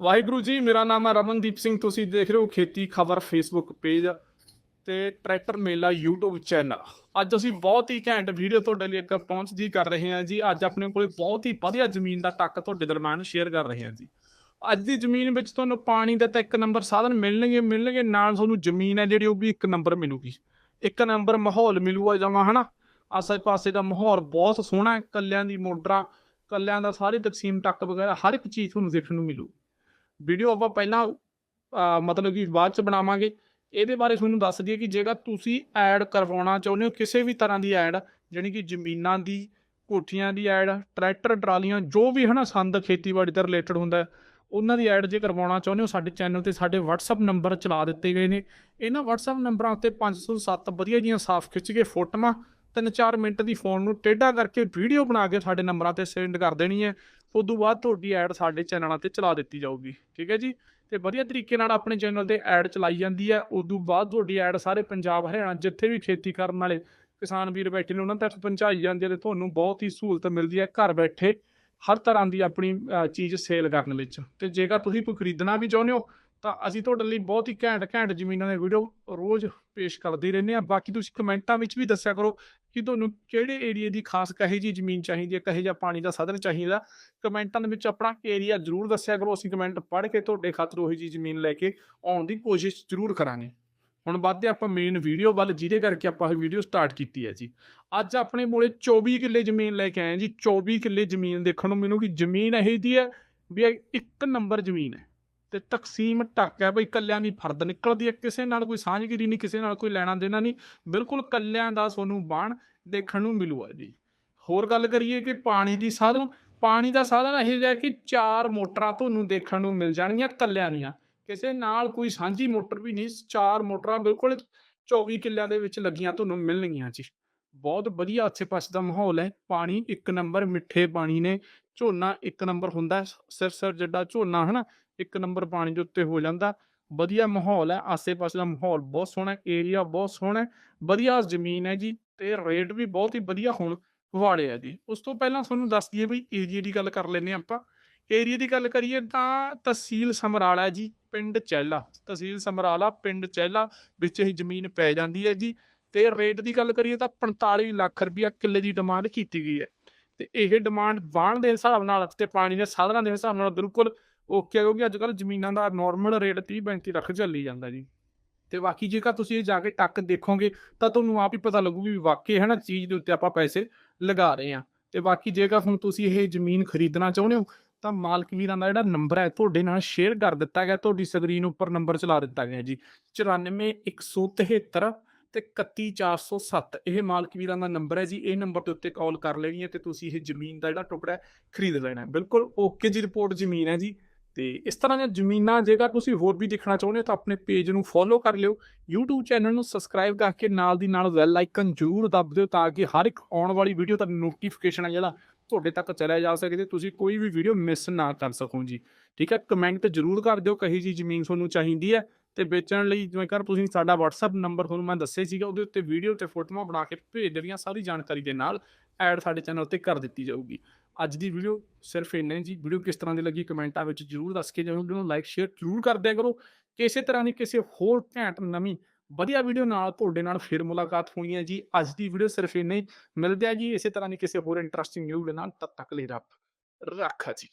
ਵਾਹਿਗੁਰੂ ਜੀ, ਮੇਰਾ ਨਾਮ ਹੈ ਰਮਨਦੀਪ ਸਿੰਘ। ਤੁਸੀਂ ਦੇਖ ਰਹੇ ਹੋ ਖੇਤੀ ਖਬਰ ਫੇਸਬੁੱਕ ਪੇਜ ਤੇ ਟਰੈਕਟਰ ਮੇਲਾ YouTube ਚੈਨਲ ਅੱਜ ਅਸੀਂ ਬਹੁਤ ਹੀ ਘੈਂਟ ਵੀਡੀਓ ਤੁਹਾਡੇ ਲਈ ਇੱਕ ਪਹੁੰਚਦੀ ਕਰ ਰਹੇ ਹਾਂ ਜੀ। ਅੱਜ ਆਪਣੇ ਕੋਲ ਬਹੁਤ ਹੀ ਵਧੀਆ ਜ਼ਮੀਨ ਦਾ ਟੱਕ ਤੁਹਾਡੇ ਦਰਮਿਆਨ ਸ਼ੇਅਰ ਕਰ ਰਹੇ ਹਾਂ ਜੀ। ਅੱਜ ਦੀ ਜ਼ਮੀਨ ਵਿੱਚ ਤੁਹਾਨੂੰ ਪਾਣੀ ਦਾ ਤਾਂ ਇੱਕ ਨੰਬਰ ਸਾਧਨ ਮਿਲਣਗੇ ਮਿਲਣਗੇ। ਨਾਲ ਤੁਹਾਨੂੰ ਜ਼ਮੀਨ ਹੈ ਜਿਹੜੀ, ਉਹ ਵੀ ਇੱਕ ਨੰਬਰ ਮਿਲੂਗੀ। ਇੱਕ ਨੰਬਰ ਮਾਹੌਲ ਮਿਲੂਗਾ ਜਮਾ, ਹਨਾ? ਆਸੇ ਪਾਸੇ ਦਾ ਮਾਹੌਲ ਬਹੁਤ ਸੋਹਣਾ ਹੈ। ਕੱਲਿਆਂ ਦੀ ਮੋਟਰਾਂ, ਕੱਲਿਆਂ ਦਾ ਸਾਰੇ ਤਕਸੀਮ ਟੱਕ ਵਗੈਰਾ ਹਰ ਇੱਕ ਚੀਜ਼ ਤੁਹਾਨੂੰ ਦੇਖਣ ਨੂੰ ਮਿਲੂ। ਵੀਡੀਓ ਆਪਾਂ ਪਹਿਲਾਂ ਮਤਲਬ ਕਿ ਬਾਅਦ ਚ ਬਣਾਵਾਂਗੇ। ਇਹਦੇ ਬਾਰੇ ਤੁਹਾਨੂੰ ਦੱਸ ਦਈਏ ਕਿ ਜੇਕਰ ਤੁਸੀਂ ਐਡ ਕਰਵਾਉਣਾ ਚਾਹੁੰਦੇ ਹੋ ਕਿਸੇ ਵੀ ਤਰ੍ਹਾਂ ਦੀ ਐਡ ਜਾਣੀ ਕਿ ਜ਼ਮੀਨਾਂ ਦੀ, ਕੋਠੀਆਂ ਦੀ ਐਡ ਟਰੈਕਟਰ ਟਰਾਲੀਆਂ, ਜੋ ਵੀ ਹਨਾ ਸੰਦ ਖੇਤੀਬਾੜੀ ਦੇ ਰਿਲੇਟਡ ਹੁੰਦਾ, ਉਹਨਾਂ ਦੀ ਐਡ ਜੇ ਕਰਵਾਉਣਾ ਚਾਹੁੰਦੇ ਹੋ, ਸਾਡੇ ਚੈਨਲ ਤੇ ਸਾਡੇ WhatsApp ਨੰਬਰ ਚਲਾ ਦਿੱਤੇ ਗਏ ਨੇ। ਇਹਨਾਂ WhatsApp ਨੰਬਰਾਂ ਉੱਤੇ 507 ਵਧੀਆ ਜੀਆਂ ਸਾਫ਼ ਖਿੱਚ ਕੇ ਫੋਟੋਆਂ ਤਿੰਨ ਚਾਰ ਮਿੰਟ ਦੀ ਫੋਨ ਨੂੰ ਟੇਢਾ ਕਰਕੇ ਵੀਡੀਓ ਬਣਾ ਕੇ ਸਾਡੇ ਨੰਬਰਾਂ ਤੇ ਸੈਂਡ ਕਰ ਦੇਣੀ ਹੈ। ਉਦੋਂ ਬਾਅਦ ਤੁਹਾਡੀ ਐਡ ਸਾਡੇ ਚੈਨਲਾਂ ਤੇ ਚਲਾ ਦਿੱਤੀ ਜਾਊਗੀ। ਠੀਕ ਹੈ ਜੀ? ਤੇ ਵਧੀਆ ਤਰੀਕੇ ਨਾਲ ਆਪਣੇ ਚੈਨਲ ਤੇ ਐਡ ਚਲਾਈ ਜਾਂਦੀ ਹੈ। ਉਦੋਂ ਬਾਅਦ ਤੁਹਾਡੀ ਐਡ ਸਾਰੇ ਪੰਜਾਬ, ਹਰਿਆਣਾ ਜਿੱਥੇ ਵੀ ਖੇਤੀ ਕਰਨ ਵਾਲੇ ਕਿਸਾਨ ਵੀਰ ਬੈਠੇ ਨੇ, ਉਹਨਾਂ ਤੱਕ ਪਹੁੰਚਾਈ ਜਾਂਦੀ ਹੈ ਤੇ ਤੁਹਾਨੂੰ ਬਹੁਤ ਹੀ ਸਹੂਲਤ ਮਿਲਦੀ ਹੈ ਘਰ ਬੈਠੇ ਹਰ ਤਰ੍ਹਾਂ ਦੀ ਆਪਣੀ ਚੀਜ਼ ਸੇਲ ਕਰਨ ਵਿੱਚ। ਤੇ ਜੇਕਰ ਤੁਸੀਂ ਕੋਈ ਖਰੀਦਣਾ ਵੀ ਚਾਹੁੰਦੇ ਹੋ ਤਾਂ ਅਸੀਂ ਤੁਹਾਡੇ ਲਈ ਬਹੁਤ ਹੀ ਘੈਂਟ ਘੈਂਟ ਜ਼ਮੀਨਾਂ ਦੇ ਵੀਡੀਓ ਰੋਜ਼ ਪੇਸ਼ ਕਰਦੇ ਰਹਿੰਦੇ ਹਾਂ। ਬਾਕੀ ਤੁਸੀਂ ਕਮੈਂਟਾਂ ਵਿੱਚ ਵੀ ਦੱਸਿਆ ਕਰੋ ਕਿ ਤੁਹਾਨੂੰ ਕਿਹੜੇ ਏਰੀਆ ਦੀ ਖਾਸ ਕਹੇ ਜੀ ਜ਼ਮੀਨ ਚਾਹੀਦੀ ਹੈ, ਕਹੇ ਜਿਹਾ ਪਾਣੀ ਦਾ ਸਾਧਨ ਚਾਹੀਦਾ। ਕਮੈਂਟਾਂ ਦੇ ਵਿੱਚ ਆਪਣਾ ਏਰੀਆ ਜ਼ਰੂਰ ਦੱਸਿਆ ਕਰੋ। ਅਸੀਂ ਕਮੈਂਟ ਪੜ੍ਹ ਕੇ ਤੁਹਾਡੇ ਖਾਤਰ ਉਹੀ ਜੀ ਜ਼ਮੀਨ ਲੈ ਕੇ ਆਉਣ ਦੀ ਕੋਸ਼ਿਸ਼ ਜ਼ਰੂਰ ਕਰਾਂਗੇ। ਹੁਣ ਵੱਧਦੇ ਆਪਾਂ ਮੇਨ ਵੀਡੀਓ ਵੱਲ, ਜਿਹਦੇ ਕਰਕੇ ਆਪਾਂ ਇਹ ਵੀਡੀਓ ਸਟਾਰਟ ਕੀਤੀ ਹੈ ਜੀ। ਅੱਜ ਆਪਣੇ ਕੋਲੇ 24 ਕਿੱਲੇ ਜ਼ਮੀਨ ਲੈ ਕੇ ਆਏ ਜੀ। 24 ਕਿੱਲੇ ਜ਼ਮੀਨ ਦੇਖਣ ਨੂੰ ਮੈਨੂੰ ਕਿ ਜ਼ਮੀਨ ਇਹ ਦੀ ਹੈ ਵੀ ਇਹ ਇੱਕ ਨੰਬਰ ਜ਼ਮੀਨ ਹੈ। ਤੇ ਤਕਸੀਮ ਢੱਕ ਹੈ ਬਈ ਕੱਲਿਆਂ ਦੀ ਫਰਦ ਨਿਕਲਦੀ ਹੈ, ਕਿਸੇ ਨਾਲ ਕੋਈ ਸਾਂਝਗਿਰੀ ਨਹੀਂ, ਕਿਸੇ ਨਾਲ ਕੋਈ ਲੈਣਾ ਦੇਣਾ ਨਹੀਂ, ਬਿਲਕੁਲ ਕੱਲਿਆਂ ਦਾ ਤੁਹਾਨੂੰ ਬਾਣ ਦੇਖਣ ਨੂੰ ਮਿਲੂਗਾ ਜੀ। ਹੋਰ ਗੱਲ ਕਰੀਏ ਕਿ ਪਾਣੀ ਦੀ ਸਾਧਨ, ਪਾਣੀ ਦਾ ਸਾਧਨ ਇਹ ਹੈ ਕਿ ਚਾਰ ਮੋਟਰਾਂ ਤੁਹਾਨੂੰ ਦੇਖਣ ਨੂੰ ਮਿਲ ਜਾਣਗੀਆਂ ਕੱਲਿਆਂ ਦੀਆਂ। ਕਿਸੇ ਨਾਲ ਕੋਈ ਸਾਂਝੀ ਮੋਟਰ ਵੀ ਨਹੀਂ, ਚਾਰ ਮੋਟਰਾਂ ਬਿਲਕੁਲ 24 ਕਿੱਲਿਆਂ ਦੇ ਵਿੱਚ ਲੱਗੀਆਂ ਤੁਹਾਨੂੰ ਮਿਲਣਗੀਆਂ ਜੀ। ਬਹੁਤ ਵਧੀਆ ਆਸੇ ਪਾਸੇ ਦਾ ਮਾਹੌਲ ਹੈ, ਪਾਣੀ ਇੱਕ ਨੰਬਰ ਮਿੱਠੇ ਪਾਣੀ ਨੇ, ਝੋਨਾ ਇੱਕ ਨੰਬਰ ਹੁੰਦਾ ਸਿਰ ਸਿਰ ਜਿੱਡਾ ਝੋਨਾ, ਹਨਾ? ਇੱਕ ਨੰਬਰ ਪਾਣੀ ਦੇ ਉੱਤੇ ਹੋ ਜਾਂਦਾ। ਵਧੀਆ ਮਾਹੌਲ ਹੈ ਆਸੇ ਪਾਸੇ ਦਾ ਮਾਹੌਲ ਬਹੁਤ ਸੋਹਣਾ ਏਰੀਆ ਬਹੁਤ ਸੋਹਣਾ ਹੈ, ਵਧੀਆ ਜ਼ਮੀਨ ਹੈ ਜੀ ਤੇ ਰੇਟ ਵੀ ਬਹੁਤ ਹੀ ਵਧੀਆ ਹੁਣ ਵਾਲੇ ਆ ਜੀ। ਉਸ ਤੋਂ ਪਹਿਲਾਂ ਤੁਹਾਨੂੰ ਦੱਸ ਦਈਏ ਵੀ ਏਰੀਆ ਦੀ ਗੱਲ ਕਰ ਲੈਂਦੇ ਹਾਂ ਆਪਾਂ। ਏਰੀਆ ਦੀ ਗੱਲ ਕਰੀਏ ਤਾਂ ਤਹਿਸੀਲ ਸਮਰਾਲਾ ਜੀ, ਪਿੰਡ ਚਹਿਲਾ। ਤਹਿਸੀਲ ਸਮਰਾਲਾ, ਪਿੰਡ ਚਹਿਲਾ ਵਿੱਚ ਹੀ ਜ਼ਮੀਨ ਪੈ ਜਾਂਦੀ ਹੈ ਜੀ ਤੇ ਰੇਟ ਦੀ ਗੱਲ ਕਰੀਏ ਤਾਂ 45 ਲੱਖ ਰੁਪਇਆ ਕਿੱਲੇ ਦੀ ਡਿਮਾਂਡ ਕੀਤੀ ਗਈ ਹੈ। ਤੇ ਇਹ ਡਿਮਾਂਡ ਵਾਹਣ ਦੇ ਹਿਸਾਬ ਨਾਲ ਤੇ ਪਾਣੀ ਦੇ ਸਾਧਨਾਂ ਦੇ ਹਿਸਾਬ ਨਾਲ ਬਿਲਕੁਲ ਓਕੇ, ਕਿਉਂਕਿ ਅੱਜ ਕੱਲ ਜ਼ਮੀਨਾਂ ਦਾ ਨਾਰਮਲ ਰੇਟ 30 35 ਲੱਖ ਚੱਲੀ ਜਾਂਦਾ ਜੀ। ਤੇ ਬਾਕੀ ਜੇਕਰ ਤੁਸੀਂ ਇਹ ਜਾ ਕੇ ਟੱਕ ਦੇਖੋਗੇ, ਤਾਂ ਤੁਹਾਨੂੰ ਆਪ ਹੀ ਪਤਾ ਲੱਗੂ ਵੀ ਵਾਕਈ ਹੈ ਨਾ ਚੀਜ਼ ਦੇ ਉੱਤੇ ਆਪਾਂ ਪੈਸੇ ਲਗਾ ਰਹੇ ਹਾਂ। ਤੇ ਬਾਕੀ ਜੇਕਰ ਹੁਣ ਤੁਸੀਂ ਇਹ ਜ਼ਮੀਨ ਖਰੀਦਣਾ ਚਾਹੁੰਦੇ ਹੋ, ਤਾਂ ਮਾਲਕ ਵੀਰਾਂ ਦਾ ਜਿਹੜਾ ਨੰਬਰ ਹੈ, ਤੁਹਾਡੇ ਨਾਲ ਸ਼ੇਅਰ ਕਰ ਦਿੱਤਾ ਗਿਆ, ਤੁਹਾਡੀ ਸਕਰੀਨ ਉੱਪਰ ਨੰਬਰ ਚਲਾ ਦਿੱਤਾ ਗਿਆ ਜੀ। 94173 ਤੇ 31407 ਇਹ ਮਾਲਕ ਵੀਰਾਂ ਦਾ ਨੰਬਰ ਹੈ ਜੀ। ਇਹ ਨੰਬਰ ਦੇ ਉੱਤੇ ਕਾਲ ਕਰ ਲੈਣੀ ਹੈ ਤੇ ਤੁਸੀਂ ਇਹ ਜ਼ਮੀਨ ਦਾ ਜਿਹੜਾ ਟੁਕੜਾ ਖਰੀਦ ਲੈਣਾ ਹੈ। ਬਿਲਕੁਲ ਓਕੇ ਜੀ ਰਿਪੋਰਟ ਜ਼ਮੀਨ ਹੈ ਜੀ। ਤੇ ਇਸ ਤਰ੍ਹਾਂ ਦੀਆਂ ਜ਼ਮੀਨਾਂ, ਜੇਕਰ ਤੁਸੀਂ ਹੋਰ ਵੀ ਦੇਖਣਾ ਚਾਹੁੰਦੇ ਹੋ, ਤਾਂ ਆਪਣੇ ਪੇਜ ਨੂੰ ਫੋਲੋ ਕਰ ਲਿਓ। YouTube ਚੈਨਲ ਨੂੰ ਸਬਸਕ੍ਰਾਈਬ ਕਰਕੇ ਨਾਲ ਦੀ ਨਾਲ ਬੈਲ ਆਈਕਨ ਜ਼ਰੂਰ ਦਬ ਦਿਓ ਤਾਂ ਕਿ ਹਰ ਇੱਕ ਆਉਣ ਵਾਲੀ ਵੀਡੀਓ ਦਾ ਨੋਟੀਫਿਕੇਸ਼ਨ ਹੈ ਜਿਹੜਾ ਤੁਹਾਡੇ ਤੱਕ ਚਲਿਆ ਜਾ ਸਕੇ ਤੇ ਤੁਸੀਂ ਕੋਈ ਵੀ ਵੀਡੀਓ ਮਿਸ ਨਾ ਕਰ ਸਕੋ ਜੀ। ਠੀਕ ਹੈ? ਕਮੈਂਟ ਜ਼ਰੂਰ ਕਰ ਦਿਓ ਕਹੀ ਜੀ ਜ਼ਮੀਨ ਤੁਹਾਨੂੰ ਚਾਹੀਦੀ ਹੈ ਤੇ ਵੇਚਣ ਲਈ ਜਿਵੇਂ ਕਰ ਤੁਸੀਂ ਸਾਡਾ WhatsApp ਨੰਬਰ ਤੁਹਾਨੂੰ ਮੈਂ ਦੱਸਿਆ ਸੀਗਾ, ਉਹਦੇ ਉੱਤੇ ਵੀਡੀਓ ਤੇ ਫੋਟੋਆਂ ਬਣਾ ਕੇ ਭੇਜ ਦੇਣੀਆਂ, ਸਾਰੀ ਜਾਣਕਾਰੀ ਦੇ ਨਾਲ ਐਡ ਸਾਡੇ ਚੈਨਲ ਤੇ ਕਰ ਦਿੱਤੀ ਜਾਊਗੀ। ਅੱਜ ਦੀ ਵੀਡੀਓ ਸਿਰਫ ਇੰਨਾ ਹੀ ਜੀ। ਵੀਡੀਓ ਕਿਸ ਤਰ੍ਹਾਂ ਦੀ ਲੱਗੀ ਕਮੈਂਟਾਂ ਵਿੱਚ ਜਰੂਰ ਦੱਸ ਕੇ ਜਾਓ ਵੀਡੀਓ ਨੂੰ ਲਾਈਕ ਸ਼ੇਅਰ ਜਰੂਰ ਕਰ ਦਿਆ ਕਰੋ। ਕਿਸੇ ਤਰ੍ਹਾਂ ਦੀ ਕਿਸੇ ਹੋਰ ਘੈਂਟ ਨਵੀਂ ਵਧੀਆ ਵੀਡੀਓ ਨਾਲ ਤੁਹਾਡੇ ਨਾਲ ਫਿਰ ਮੁਲਾਕਾਤ ਹੋਣੀ ਹੈ ਜੀ। ਅੱਜ ਦੀ ਵੀਡੀਓ ਸਿਰਫ ਇੰਨਾ ਹੀ। ਮਿਲਦੇ ਆ ਜੀ। ਇਸੇ ਤਰ੍ਹਾਂ ਦੀ ਕਿਸੇ ਹੋਰ ਇੰਟਰਸਟਿੰਗ ਨਿਊਜ਼ ਦੇ ਨਾਲ ਤਦ ਤੱਕ ਲਈ ਰੱਬ, ਰੱਖਾ ਜੀ।